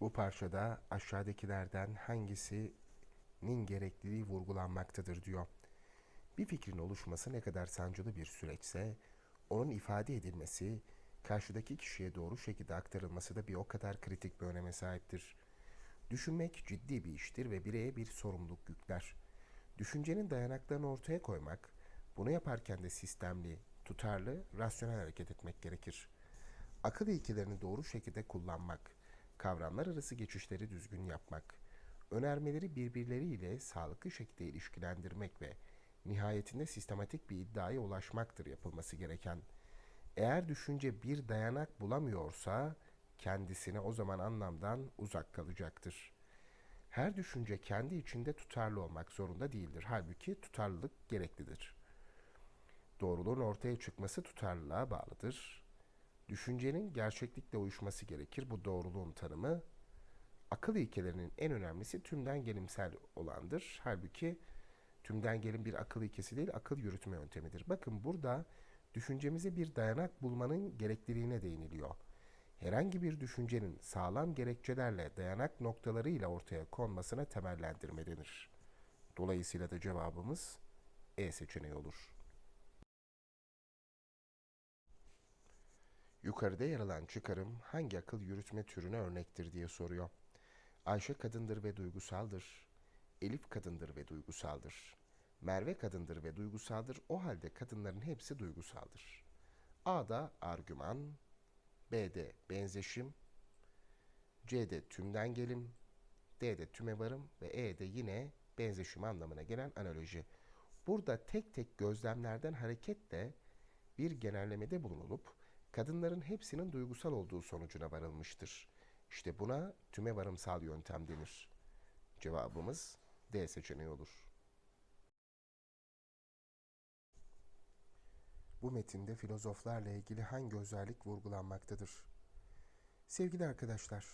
Bu parçada aşağıdakilerden hangisinin gerekliliği vurgulanmaktadır diyor. Bir fikrin oluşması ne kadar sancılı bir süreçse, onun ifade edilmesi, karşıdaki kişiye doğru şekilde aktarılması da bir o kadar kritik bir öneme sahiptir. Düşünmek ciddi bir iştir ve bireye bir sorumluluk yükler. Düşüncenin dayanaklarını ortaya koymak, bunu yaparken de sistemli, tutarlı, rasyonel hareket etmek gerekir. Akıl ilkelerini doğru şekilde kullanmak, kavramlar arası geçişleri düzgün yapmak, önermeleri birbirleriyle sağlıklı şekilde ilişkilendirmek ve nihayetinde sistematik bir iddiaya ulaşmaktır yapılması gereken. Eğer düşünce bir dayanak bulamıyorsa kendisine o zaman anlamdan uzak kalacaktır. Her düşünce kendi içinde tutarlı olmak zorunda değildir. Halbuki tutarlılık gereklidir. Doğruluğun ortaya çıkması tutarlılığa bağlıdır. Düşüncenin gerçeklikle uyuşması gerekir. Bu doğruluğun tanımı akıl ilkelerinin en önemlisi tümden gelimsel olandır. Halbuki tümden gelim bir akıl ilkesi değil, akıl yürütme yöntemidir. Bakın burada düşüncemize bir dayanak bulmanın gerekliliğine değiniliyor. Herhangi bir düşüncenin sağlam gerekçelerle dayanak noktalarıyla ortaya konmasına temellendirme denir. Dolayısıyla da cevabımız E seçeneği olur. Yukarıda yer alan çıkarım hangi akıl yürütme türüne örnektir diye soruyor. Ayşe kadındır ve duygusaldır. Elif kadındır ve duygusaldır. Merve kadındır ve duygusaldır. O halde kadınların hepsi duygusaldır. A'da argüman, B'de benzeşim, C'de tümden gelim, D'de tüme varım ve E'de yine benzeşim anlamına gelen analoji. Burada tek tek gözlemlerden hareketle bir genellemede bulunulup kadınların hepsinin duygusal olduğu sonucuna varılmıştır. İşte buna tüme varımsal yöntem denir. Cevabımız D seçeneği olur. Bu metinde filozoflarla ilgili hangi özellik vurgulanmaktadır? Sevgili arkadaşlar,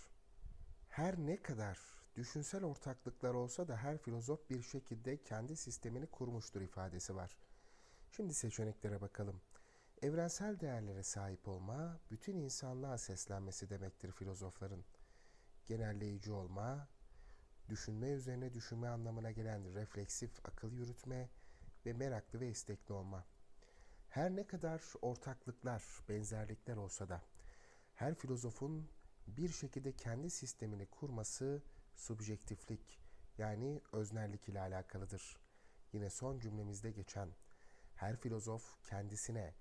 her ne kadar düşünsel ortaklıklar olsa da her filozof bir şekilde kendi sistemini kurmuştur ifadesi var. Şimdi seçeneklere bakalım. Evrensel değerlere sahip olma, bütün insanlığa seslenmesi demektir filozofların. Genelleyici olma, düşünme üzerine düşünme anlamına gelen refleksif akıl yürütme ve meraklı ve istekli olma. Her ne kadar ortaklıklar, benzerlikler olsa da her filozofun bir şekilde kendi sistemini kurması subjektiflik yani öznellik ile alakalıdır. Yine son cümlemizde geçen her filozof kendisine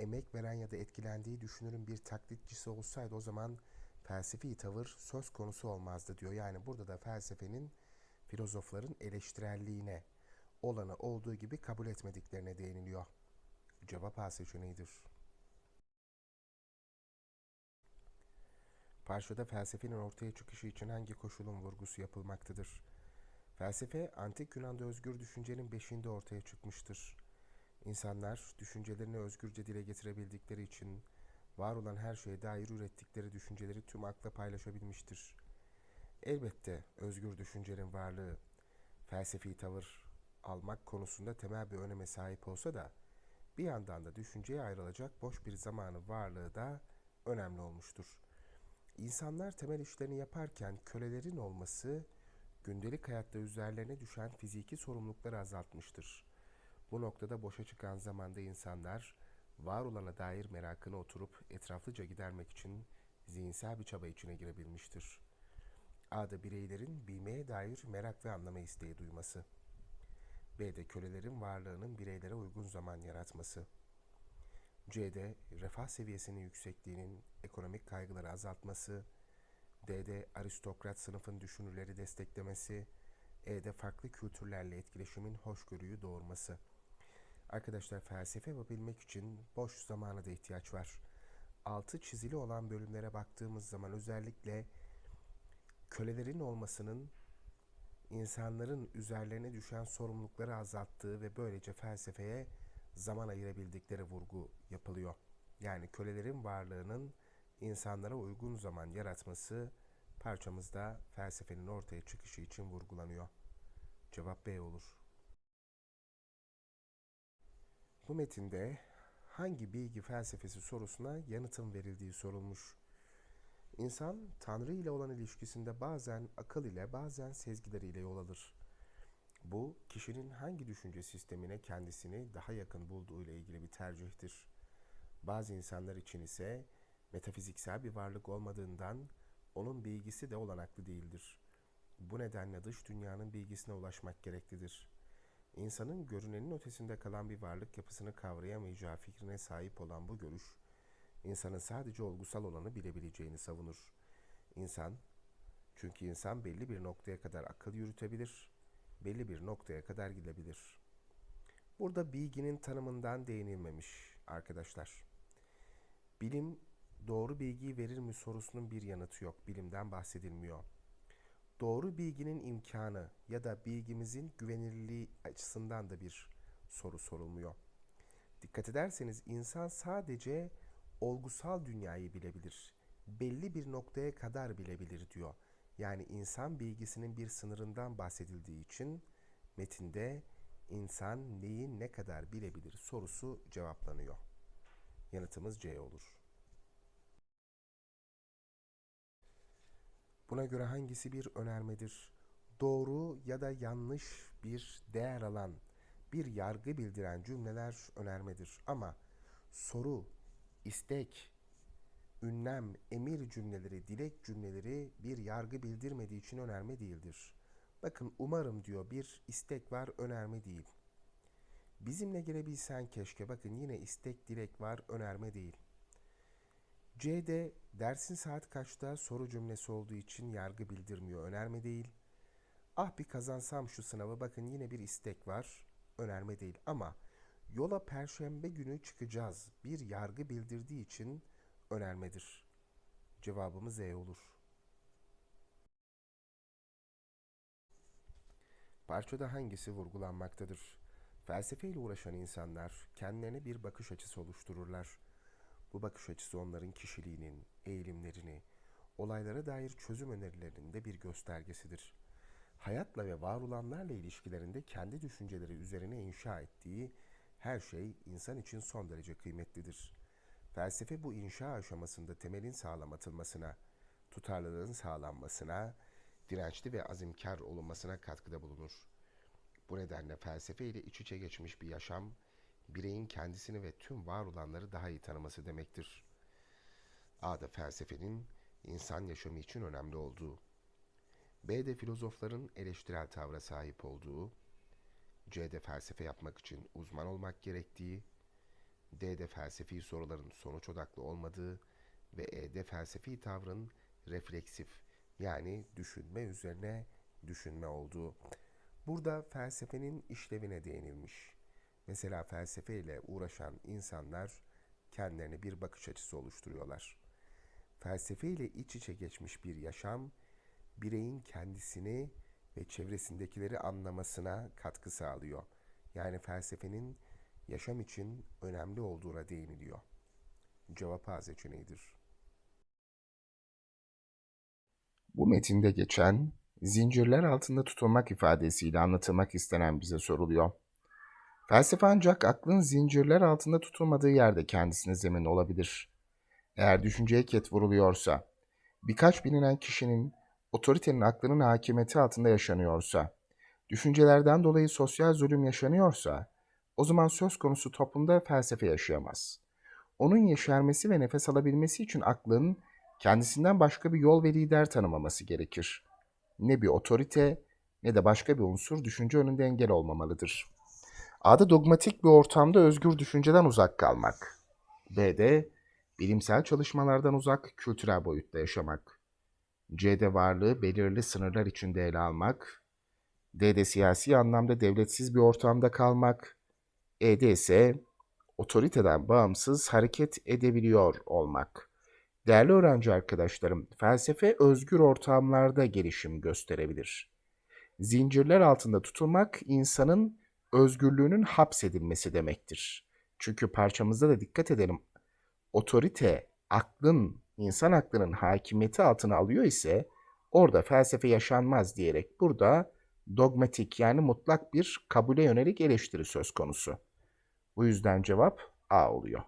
emek veren ya da etkilendiği düşünürün bir taklitçisi olsaydı o zaman felsefi tavır söz konusu olmazdı diyor. Yani burada da felsefenin filozofların eleştirelliğine olanı olduğu gibi kabul etmediklerine değiniliyor. Cevap A seçeneğidir. Parçada felsefenin ortaya çıkışı için hangi koşulun vurgusu yapılmaktadır? Felsefe, antik Yunan'da özgür düşüncenin beşiğinde ortaya çıkmıştır. İnsanlar, düşüncelerini özgürce dile getirebildikleri için var olan her şeye dair ürettikleri düşünceleri tüm akla paylaşabilmiştir. Elbette özgür düşüncenin varlığı, felsefi tavır almak konusunda temel bir öneme sahip olsa da, bir yandan da düşünceye ayrılacak boş bir zamanı varlığı da önemli olmuştur. İnsanlar temel işlerini yaparken kölelerin olması gündelik hayatta üzerlerine düşen fiziki sorumlulukları azaltmıştır. Bu noktada boşa çıkan zamanda insanlar var olana dair merakını oturup etraflıca gidermek için zihinsel bir çaba içine girebilmiştir. A'da bireylerin bilmeye dair merak ve anlama isteği duyması. B'de kölelerin varlığının bireylere uygun zaman yaratması. C'de refah seviyesinin yüksekliğinin ekonomik kaygıları azaltması. D'de aristokrat sınıfın düşünürleri desteklemesi. E'de farklı kültürlerle etkileşimin hoşgörüyü doğurması. Arkadaşlar felsefe yapabilmek için boş zamana da ihtiyaç var. Altı çizili olan bölümlere baktığımız zaman özellikle kölelerin olmasının insanların üzerlerine düşen sorumlulukları azalttığı ve böylece felsefeye zaman ayırabildikleri vurgu yapılıyor. Yani kölelerin varlığının insanlara uygun zaman yaratması parçamızda felsefenin ortaya çıkışı için vurgulanıyor. Cevap B olur. Bu metinde hangi bilgi felsefesi sorusuna yanıtın verildiği sorulmuş. İnsan Tanrı ile olan ilişkisinde bazen akıl ile bazen sezgileriyle yol alır. Bu kişinin hangi düşünce sistemine kendisini daha yakın bulduğu ile ilgili bir tercihtir. Bazı insanlar için ise metafiziksel bir varlık olmadığından onun bilgisi de olanaklı değildir. Bu nedenle dış dünyanın bilgisine ulaşmak gereklidir. İnsanın görünenin ötesinde kalan bir varlık yapısını kavrayamayacağı fikrine sahip olan bu görüş, insanın sadece olgusal olanı bilebileceğini savunur. İnsan, çünkü insan belli bir noktaya kadar akıl yürütebilir, belli bir noktaya kadar gidebilir. Burada bilginin tanımından değinilmemiş arkadaşlar. Bilim doğru bilgiyi verir mi sorusunun bir yanıtı yok. Bilimden bahsedilmiyor. Doğru bilginin imkanı ya da bilgimizin güvenilirliği açısından da bir soru sorulmuyor. Dikkat ederseniz insan sadece olgusal dünyayı bilebilir. Belli bir noktaya kadar bilebilir diyor. Yani insan bilgisinin bir sınırından bahsedildiği için metinde insan neyi ne kadar bilebilir sorusu cevaplanıyor. Yanıtımız C olur. Buna göre hangisi bir önermedir? Doğru ya da yanlış bir değer alan, bir yargı bildiren cümleler önermedir. Ama soru, istek, ünlem, emir cümleleri, dilek cümleleri bir yargı bildirmediği için önerme değildir. Bakın umarım diyor bir istek var önerme değil. Bizimle gelebilsen keşke bakın yine istek dilek var önerme değil. C'de dersin saat kaçta soru cümlesi olduğu için yargı bildirmiyor önerme değil. Ah bir kazansam şu sınavı bakın yine bir istek var önerme değil ama yola perşembe günü çıkacağız bir yargı bildirdiği için önermedir. Cevabımız E olur. Parçada hangisi vurgulanmaktadır? Felsefeyle uğraşan insanlar kendilerine bir bakış açısı oluştururlar. Bu bakış açısı onların kişiliğinin, eğilimlerini, olaylara dair çözüm önerilerinin de bir göstergesidir. Hayatla ve var olanlarla ilişkilerinde kendi düşünceleri üzerine inşa ettiği her şey insan için son derece kıymetlidir. Felsefe bu inşa aşamasında temelin sağlam atılmasına, tutarlılığın sağlanmasına, dirençli ve azimkar olunmasına katkıda bulunur. Bu nedenle felsefe ile iç içe geçmiş bir yaşam, bireyin kendisini ve tüm var olanları daha iyi tanıması demektir. A'da felsefenin insan yaşamı için önemli olduğu, B'de filozofların eleştirel tavra sahip olduğu, C'de felsefe yapmak için uzman olmak gerektiği, D'de felsefi soruların sonuç odaklı olmadığı ve E'de felsefi tavrın refleksif yani düşünme üzerine düşünme olduğu. Burada felsefenin işlevine değinilmiş. Mesela felsefe ile uğraşan insanlar kendilerine bir bakış açısı oluşturuyorlar. Felsefe ile iç içe geçmiş bir yaşam, bireyin kendisini ve çevresindekileri anlamasına katkı sağlıyor. Yani felsefenin yaşam için önemli olduğuna değiniliyor. Cevap A seçeneğidir. Bu metinde geçen zincirler altında tutulmak ifadesiyle anlatılmak istenen bize soruluyor. Felsefe ancak aklın zincirler altında tutulmadığı yerde kendisine zemin olabilir. Eğer düşünceye ket vuruluyorsa, birkaç bilinen kişinin otoritenin aklının hakimiyeti altında yaşanıyorsa, düşüncelerden dolayı sosyal zulüm yaşanıyorsa, o zaman söz konusu toplumda felsefe yaşayamaz. Onun yeşermesi ve nefes alabilmesi için aklın kendisinden başka bir yol ve lider tanımaması gerekir. Ne bir otorite ne de başka bir unsur düşünce önünde engel olmamalıdır. A'da dogmatik bir ortamda özgür düşünceden uzak kalmak. B'de bilimsel çalışmalardan uzak kültürel boyutta yaşamak. C'de varlığı belirli sınırlar içinde ele almak. D'de siyasi anlamda devletsiz bir ortamda kalmak. E'de ise otoriteden bağımsız hareket edebiliyor olmak. Değerli öğrenci arkadaşlarım, felsefe özgür ortamlarda gelişim gösterebilir. Zincirler altında tutulmak insanın özgürlüğünün hapsedilmesi demektir. Çünkü parçamızda da dikkat edelim. Otorite, aklın, insan aklının hakimiyeti altına alıyor ise orada felsefe yaşanmaz diyerek burada dogmatik yani mutlak bir kabule yönelik eleştiri söz konusu. Bu yüzden cevap A oluyor.